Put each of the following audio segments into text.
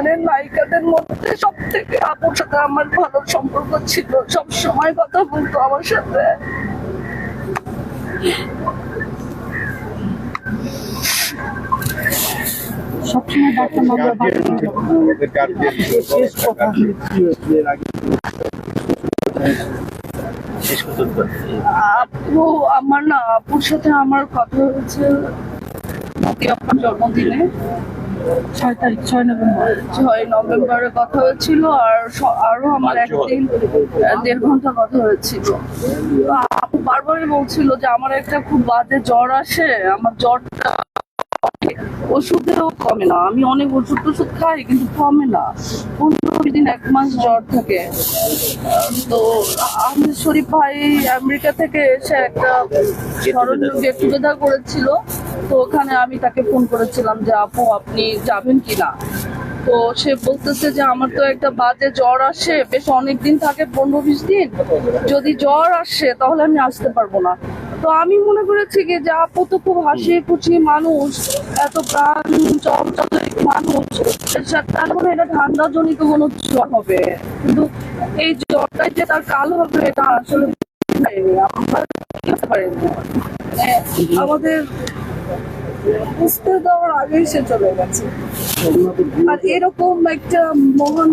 গানের নায়িকাদের মধ্যে সব থেকে আপুর সাথে আমার ভালো সম্পর্ক ছিল। সব সময় কথা বলতো আমার সাথে। সবসময় আপু আমার না আপুর সাথে আমার কথা হয়েছে। আপনার জন্মদিনে। ছয় তারিখ ছয় নভেম্বর। ছয় নভেম্বরে কথা হয়েছিল আর আরও আমার একদিন দেড় ঘণ্টা কথা হয়েছিল। বারবারই বলছিল যে আমার একটা খুব বাজে জ্বর আসে আমার জ্বরটা ওষুধেও কমে না। আমি অনেক ওষুধ টষুধ খাই কিন্তু কমে না। পনেরো দিন এক মাস জ্বর থাকে। তো আমি শরীফ ভাই আমেরিকা থেকে এসে একটা স্মরণীয় গেট টুগেদার করেছিল। তো ওখানে আমি তাকে ফোন করেছিলাম যে, আপু, আপনি যাবেন কিনা? তো সে বলতেছে যে, আমার তো একটা বাজে জ্বর আসে, বেশ অনেক দিন থাকে, পনেরো বিশ দিন। যদি জ্বর আসে, তাহলে আমি আসতে পারব না। তো আমি মনে করেছি কি যে, আপু তো খুব হাসি খুশি মানুষ, এত প্রাণ চঞ্চল মানুষ। তার মানে এটা ঠান্ডা জনিত কোনো জ্বর হবে। কিন্তু এই জ্বরটাই যে তার কাল হবে, এটা আসলে মানে আমাদের বুঝতে দেওয়ার আগেই সে চলে গেছে। আর এরকম একটা মহান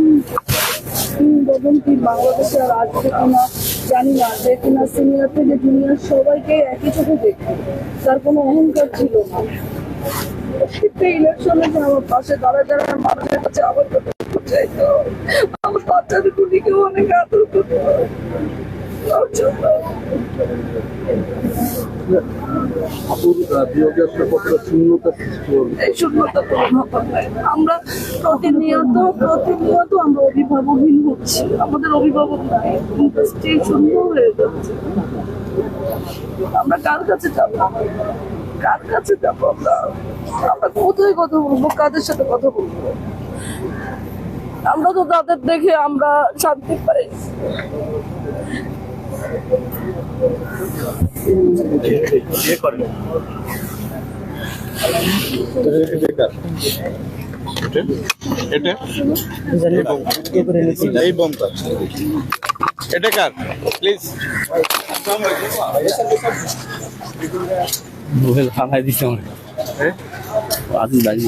কিংবদন্তি বাংলাদেশে আর আসবে কিনা জানি না, যে কিনা সিনিয়র থেকে জুনিয়র সবাইকে একই চোখে দেখে, তার কোনো অহংকার ছিল না। ইলেকশনে যে আমার পাশে দাঁড়া দাঁড়া মানুষের কাছে কথা চাইতো আমার বাচ্চাদের গুলিকেও অনেক আদর করতো জন্য আপুর বিয়োগে আসলে কতটা শূন্যতা আমরা প্রতিনিয়ত প্রতিনিয়ত আমরা অভিভাবকহীন হচ্ছি। আমাদের অভিভাবক ইন্ডাস্ট্রি শূন্য হয়ে যাচ্ছে। আমরা কার কাছে যাব? কার কাছে যাব আমরা? আমরা কোথায় কথা বলব? কাদের সাথে কথা বলব? আমরা তো তাদের দেখে আমরা শান্তি পাই। এটা এটা এই বোমটা এটা কার প্লিজ মোবাইল ফালাই দিছে আমার আজি বাজি